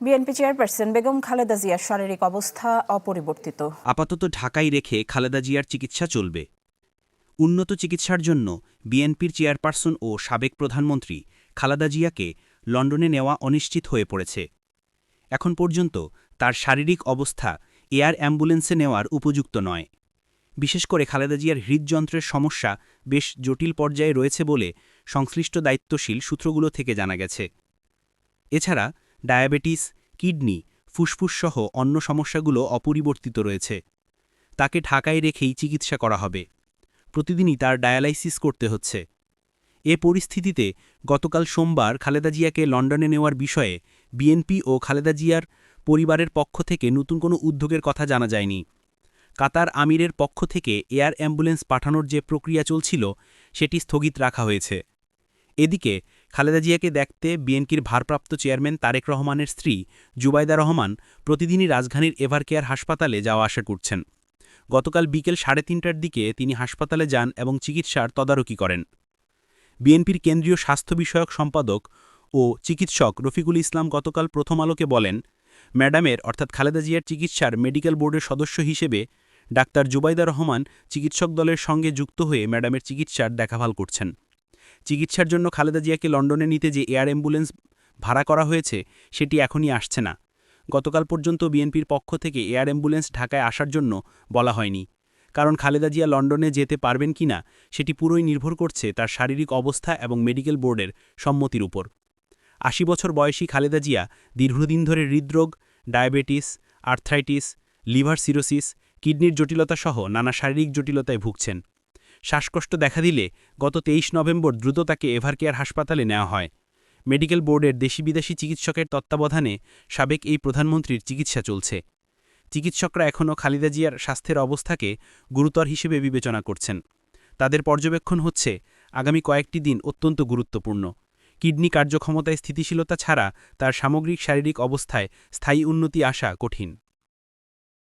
BNP chairperson Begum Khaleda জিয়ার শারীরিক অবস্থা অপরিবর্তিত। আপাতত ঢাকায় রেখে খালেদা জিয়ার চিকিৎসা চলবে। উন্নত চিকিৎসার জন্য বিএনপির চেয়ারপারসন ও সাবেক প্রধানমন্ত্রী খালেদা জিয়াকে লন্ডনে নেওয়া অনিশ্চিত হয়ে পড়েছে। এখন পর্যন্ত তার শারীরিক অবস্থা এয়ার অ্যাম্বুলেন্সে নেওয়ার উপযুক্ত নয়। বিশেষ করে খালেদা জিয়ার হৃদযন্ত্রের সমস্যা বেশ জটিল পর্যায়ে রয়েছে বলে সংশ্লিষ্ট দায়িত্বশীল সূত্রগুলো থেকে জানা গেছে। এছাড়া ডায়াবেটিস, কিডনি ফুসফুসসহ অন্য সমস্যাগুলো অপরিবর্তিত রয়েছে। তাকে ঢাকায় রেখেই চিকিৎসা করা হবে। প্রতিদিনই তার ডায়ালাইসিস করতে হচ্ছে। এ পরিস্থিতিতে গতকাল সোমবার খালেদা জিয়াকে লন্ডনে নেওয়ার বিষয়ে বিএনপি ও খালেদা জিয়ার পরিবারের পক্ষ থেকে নতুন কোনো উদ্যোগের কথা জানা যায়নি। কাতার আমিরের পক্ষ থেকে এয়ার অ্যাম্বুলেন্স পাঠানোর যে প্রক্রিয়া চলছিল, সেটি স্থগিত রাখা হয়েছে। এদিকে, খালেদা জিয়াকে দেখতে বিএনপির ভারপ্রাপ্ত চেয়ারম্যান তারেক রহমানের স্ত্রী জুবাইদা রহমান প্রতিদিনই রাজধানীর এভারকেয়ার হাসপাতালে যাওয়া আসা করছেন। গতকাল বিকেল সাড়ে তিনটার দিকে তিনি হাসপাতালে যান এবং চিকিৎসার তদারকি করেন। বিএনপির কেন্দ্রীয় স্বাস্থ্য বিষয়ক সম্পাদক ও চিকিৎসক রফিকুল ইসলাম গতকাল প্রথম আলোকে বলেন, ম্যাডামের অর্থাৎ খালেদা জিয়ার চিকিৎসার মেডিকেল বোর্ডের সদস্য হিসেবে ডাক্তার জুবাইদা রহমান চিকিৎসক দলের সঙ্গে যুক্ত হয়ে ম্যাডামের চিকিৎসার দেখাভাল করছেন। চিকিৎসার জন্য খালেদা জিয়াকে লন্ডনে নিতে যে এয়ার অ্যাম্বুলেন্স ভাড়া করা হয়েছে, সেটি এখনই আসছে না। গতকাল পর্যন্ত বিএনপির পক্ষ থেকে এয়ার অ্যাম্বুলেন্স ঢাকায় আসার জন্য বলা হয়নি। কারণ খালেদা জিয়া লন্ডনে যেতে পারবেন কিনা, সেটি পুরোই নির্ভর করছে তার শারীরিক অবস্থা এবং মেডিকেল বোর্ডের সম্মতির উপর। আশি বছর বয়সী খালেদা জিয়া দীর্ঘদিন ধরে হৃদরোগ, ডায়াবেটিস, আর্থ্রাইটিস, লিভার সিরোসিস, কিডনির জটিলতা সহ নানা শারীরিক জটিলতায় ভুগছেন। শ্বাসকষ্ট দেখা দিলে গত তেইশ নভেম্বর দ্রুত তাকে এভারকেয়ার হাসপাতালে নেওয়া হয়। মেডিকেল বোর্ডের দেশি বিদেশি চিকিৎসকের তত্ত্বাবধানে সাবেক এই প্রধানমন্ত্রীর চিকিৎসা চলছে। চিকিৎসকরা এখনও খালিদা জিয়ার স্বাস্থ্যের অবস্থাকে গুরুতর হিসেবে বিবেচনা করছেন। তাদের পর্যবেক্ষণ হচ্ছে, আগামী কয়েকটি দিন অত্যন্ত গুরুত্বপূর্ণ। কিডনি কার্যক্ষমতায় স্থিতিশীলতা ছাড়া তার সামগ্রিক শারীরিক অবস্থায় স্থায়ী উন্নতি আসা কঠিন।